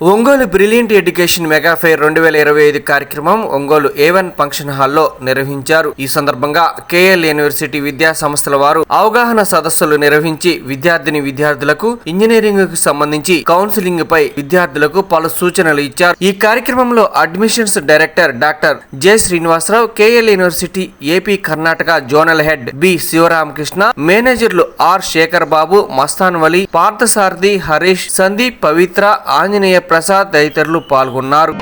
Ongole brilliant education mega fair రెండు వేల ఇరవై ఐదు కార్యక్రమం ఒంగోలు ఏవన్ ఫంక్షన్ హాల్లో నిర్వహించారు. ఈ సందర్భంగా కేఎల్ యూనివర్సిటీ విద్యా సంస్థల వారు అవగాహన సదస్సులు నిర్వహించి విద్యార్థిని విద్యార్థులకు ఇంజనీరింగ్కు సంబంధించి కౌన్సిలింగ్ పై విద్యార్థులకు పలు సూచనలు ఇచ్చారు. ఈ కార్యక్రమంలో admissions director doctor J Srinivasarao KL university AP Karnataka zonal head B Sivaramakrishna మేనేజర్లు ఆర్ శేఖర్ బాబు మస్తాన్ వలి పార్థసారథి హరీష్ సందీప్ పవిత్ర ఆంజనేయ ప్రసాద్ తదితరులు పాల్గొన్నారు.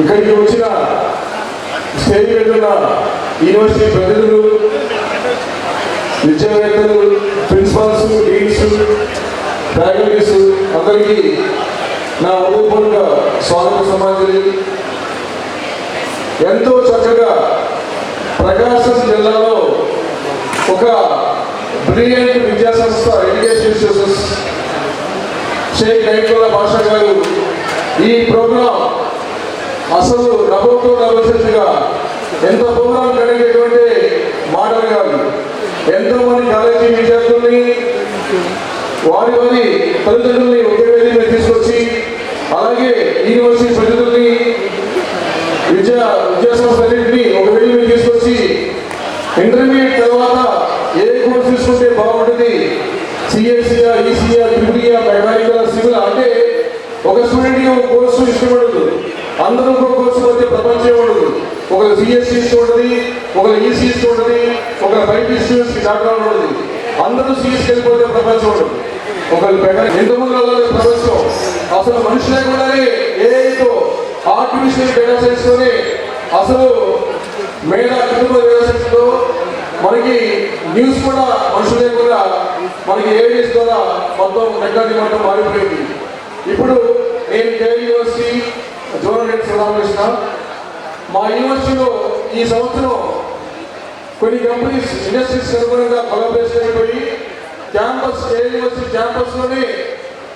ఇక్కడికి వచ్చిన స్టేజ్ మీద యూనివర్సిటీ ప్రజలు విద్యావేత్తలు ప్రిన్సిపాల్స్ డీన్స్ ఫ్యాకల్టీస్ అందరికీ నా ఉదయపూర్వక స్వాగత సమాజం ఎంతో చక్కగా ప్రకాశం జిల్లాలో ఒక బ్రిలియంట్ విద్యా సంస్థ ఎడ్యుకేషన్ ఇన్స్టిట్యూషన్స్ షేక్ నైట్ల భాష గారు ఈ ప్రోగ్రాం అసలు నవ్వుతూ నభవిష్యత్తుగా ఎంత దూరం కలిగేటువంటి మాటలు కాదు. ఎంతో మంది కాలేజీ విద్యార్థుల్ని వారి వారి తల్లిదండ్రుల్ని ఒకే వేదిక తీసుకొచ్చి అలాగే యూనివర్సిటీ ప్రజలని విద్యా విద్యా సంస్థలన్నింటినీ ఒక వేదిక తీసుకొచ్చి ఇంటర్మీడియట్ తర్వాత ఏ కోర్స్ తీసుకుంటే బాగుంటుంది? సిఎస్సియా ఈసీఆర్ ట్రిపులియా మెకానికల్ సివిల్ అంటే ఒక స్టూడెంట్కి ఒక కోర్సు ఇష్టపడదు. అందరూ ఒక కోర్సు మధ్య ప్రపంచం ఉండదు ఒక సిఎస్సి ఇష్టపడుతుంది ఒక ఈసీఎస్ ఉంటుంది ఒక బయట స్టూడెంట్స్కి డాక్టర్ ఉంటుంది అందరూ సిఎస్కి వెళ్ళిపోతే ప్రపంచం ఉండదు. ఒకరు పెద్ద ఇంతకుముందు ప్రపంచం? అసలు మనిషి లేకుండానే ఏఐతో ఆర్టిఫిషియల్ డేటా సైన్స్తోని అసలు మేడా కుటుంబ వ్యవస్థతో మనకి న్యూస్ కూడా మనుషులు లేకుండా మనకి ఏఐఎస్ ద్వారా మొత్తం టెక్నాలజీ మొత్తం మారిపోయింది. ఇప్పుడు నేను కేఎల్ యూనివర్సిటీ జోనల్ హెడ్ మా యూనివర్సిటీలో ఈ సంవత్సరం కొన్ని కంపెనీస్ ఇండస్ట్రీస్ అనుగుణంగా కొలాబరేషన్ అయిపోయి క్యాంపస్ ఏ యూనివర్సిటీ క్యాంపస్లోనే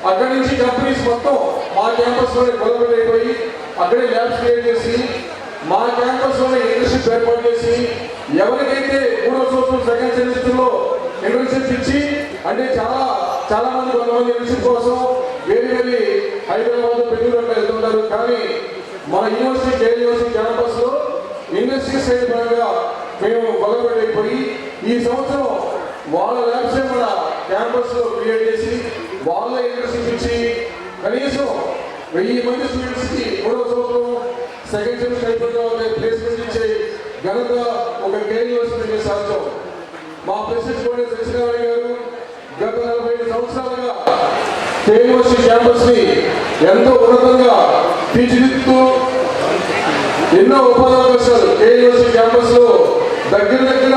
అక్కడి నుంచి కంపెనీస్ మొత్తం మా క్యాంపస్లోనే కొలాబరేట్ అయిపోయి అక్కడే ల్యాబ్స్ క్రియేట్ చేసి మా క్యాంపస్లోనే ఇండస్ట్రీస్ ఏర్పాటు చేసి ఎవరికైతే మూడో సంవత్సరం సెకండ్ సెమిస్టర్లో ఇంటర్న్షిప్ ఇచ్చి అంటే చాలా చాలా మంది కొంతమంది ఇంటర్న్షిప్ కోసం వేరే వేరే హైదరాబాద్ బెంగళూరు వెళ్తుంటారు కానీ మన యూనివర్సిటీ కే యూనివర్సిటీ క్యాంపస్లో ఇండస్ట్రీ సైడ్ పరంగా మేము బలపడిపోయి ఈ సంవత్సరం వాళ్ళ ల్యాబ్సే మన క్యాంపస్లో క్రియేట్ చేసి వాళ్ళ ఇండస్ట్రీస్ ఇచ్చి కనీసం వెయ్యి మంది స్టూడెంట్స్కి మూడో మూడవ సంవత్సరం సెకండ్ సెమిస్టర్ అయిపోయిన ప్లేస్మెంట్ ఇచ్చే ఘనత ఒక కేర్ యూనివర్సిటీ సాధ్యం మా ప్రెసిడెంట్ కూడా సత్యనారాయణ గారు గత నలభై ఐదు సంవత్సరాలుగా కేర్ యూనివర్సిటీ క్యాంపస్ని ఎంతో ఉన్నతంగా తీర్చిదిద్దుతూ ఎన్నో ఉపాధి అవకాశాలు కేఎల్ఓసి క్యాంపస్లో దగ్గర దగ్గర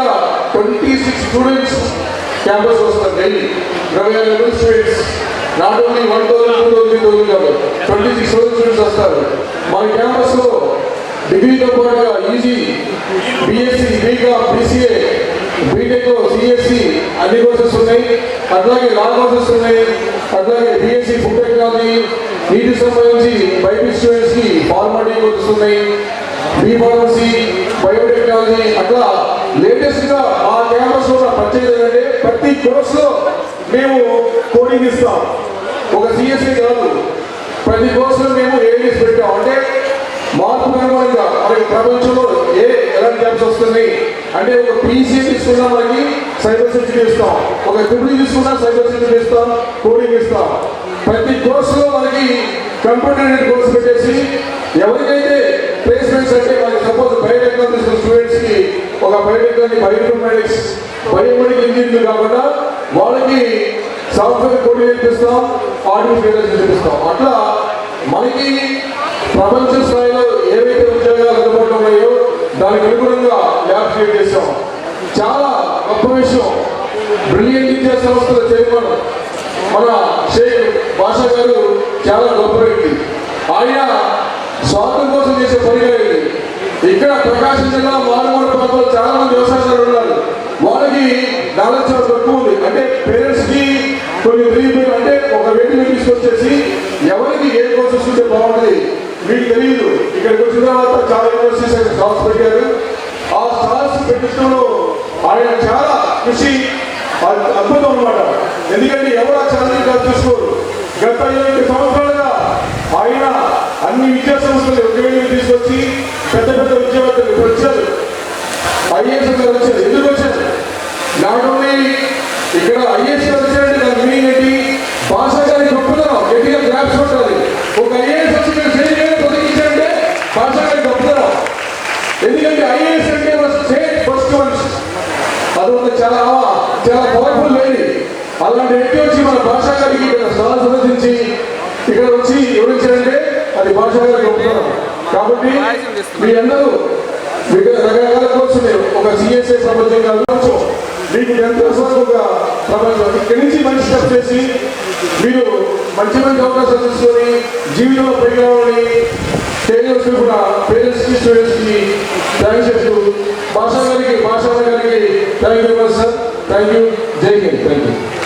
ట్వంటీ సిక్స్ స్టూడెంట్స్ క్యాంపస్ వస్తారు డైలీ ఇరవై ఆరు మంది students not only one thousand two thousand thousand కాదు. ట్వంటీ సిక్స్ థౌసండ్ స్టూడెంట్స్ వస్తారు. మన క్యాంపస్లో డిగ్రీతో పాటుగా ఈజీ బిఎస్సి బీగా బీసీఏ బీటెక్ సిఎస్సి అన్ని కోర్సెస్ ఉన్నాయి. అట్లాగే లా కోర్సెస్ ఉన్నాయి. అట్లాగే బిఎస్సి ఫుడ్ టెక్నాలజీ వీటికి సంబంధించి బైపీ స్టూడెంట్స్కి ఫార్మాలిటీ వస్తున్నాయి ఉన్నాయి బీ బయోటెక్నాలజీ అట్లా లేటెస్ట్గా మా క్యాంపస్లో ఉన్న ప్రత్యేకత ఏంటంటే ప్రతి కోర్స్లో మేము కోడింగ్ ఇస్తాం. ఒక సిఎస్సి కాదు. ప్రతి కోర్స్లో మేము ఏఐఎస్ పెట్టాం. అంటే మార్పు అనుగుణంగా మనకి ప్రపంచంలో ఏ ఎలాంటి జాబ్స్ వస్తున్నాయి? అంటే ఒక పీసీ తీసుకున్నా మనకి సైబర్ సెక్యూరిటీ ఇస్తాం. ఒక ట్రిపుల్ తీసుకున్నా సైబర్ సెక్యూరిటీ ఇస్తాం. కోడింగ్ ఇస్తాం. ప్రతి కోర్సులో మనకి కంప్యూటర్ కోర్స్ పెట్టేసి ఎవరికైతే ప్లేస్మెంట్స్ అంటే మనకి సపోజ్ బయోటెక్నాలజీ స్టూడెంట్స్కి ఒక బయోటెక్నాలజీ బయోఇన్ఫర్మాటిక్స్ బయోమెడికల్ ఇంజనీర్లు కాకుండా వాళ్ళకి సాఫ్ట్వేర్ కోడింగ్ నేర్పిస్తాం ఆర్టిఫిషియల్ నేర్పిస్తాం. అట్లా మనకి ప్రపంచ స్థాయిలో ఏవైతే ఉద్యోగాలు అందుబాటులో ఉన్నాయో దానికి అనుగుణంగా ల్యాబ్ క్రియేట్ చేస్తాం. చాలా గొప్ప విషయం. బ్రిలియంట్ విద్యా సంస్థల చైర్మన్ మన షేక్ భాషా గారు చాలా గొప్ప వ్యక్తి. ఆయన స్వార్థం కోసం చేసే పని లేదు ఇక్కడ ప్రకాశం జిల్లా మారుమూల ప్రాంతంలో చాలా మంది వ్యవసాయదారులు ఉన్నారు. వాళ్ళకి నాలెడ్జ్ చాలా తక్కువ ఉంది. అంటే పేరెంట్స్కి కొన్ని రీజన్ అంటే ఒక వ్యక్తిని తీసుకొచ్చేసి ఎవరికి ఏ కోర్సెస్ ఉంటే బాగుంటుంది మీకు తెలియదు. ఇక్కడికి వచ్చిన తర్వాత చాలా యూనివర్సిటీస్ ఆయన స్టాల్స్ పెట్టారు. ఆ స్టాల్స్ పెట్టించడంలో ఆయన చాలా కృషి అది అద్భుతం అనమాట ఎందుకంటే ఎవరు ఆ ఛాలెంజ్ కాదు చూసుకోరు గత ఇరవై సంవత్సరాలుగా ఆయన అన్ని విద్యా సంస్థలు ఒక తీసుకొచ్చి పెద్ద పెద్ద విద్యావేత్తలు ఇప్పుడు వచ్చారు. ఐఏఎస్ వచ్చారు. ఎందుకు వచ్చారు? నాట్ ఓన్లీ ఇక్కడ ఐఏఎస్ వచ్చారంటే దాని మీనింగ్ ఏంటి? భాష గారి గొప్పతనం గట్టిగా గ్రాప్స్ ఉంటుంది ఒక ఐఏఎస్ వచ్చి మీరు స్టేజ్ ప్రతికించారంటే భాష గారి గొప్పతనం. ఎందుకంటే ఐఏఎస్ అంటే స్టేట్ ఫస్ట్ వన్స్ అది ఒక చాలా చాలా పవర్ఫుల్ అలాంటి వ్యక్తి వచ్చి మన భాషా గారికి ఇక్కడ స్థలం సందర్శించి ఇక్కడ వచ్చి వివరించారంటే అది భాషా గారి గొప్పతనం కాబట్టి మీ అందరూ రకరకాల కోర్సు మీరు ఒక సిఎస్ఏ ప్రపంచం కావచ్చు మీకు ఎంత ఒక ప్రపంచం ఇక్కడి నుంచి మంచి స్టెప్ చేసి మీరు మంచి మంచి అవకాశాలు తీసుకొని జీవితంలో పైకి రావాలని పేరెంట్స్ కూడా పేరెంట్స్కి స్టూడెంట్స్కి స్టూడెంట్స్కి థ్యాంక్స్ చెప్తూ భాషా గారికి భాషా గారికి thank you sir thank you జై హింద్ థ్యాంక్ యూ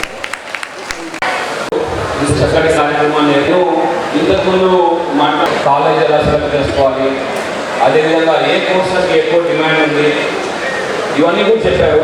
కాలేజ్ చేసుకోవాలి అదేవిధంగా ఏ కోర్సులకి ఎక్కువ డిమాండ్ ఉంది? ఇవన్నీ కూడా చెప్పారు.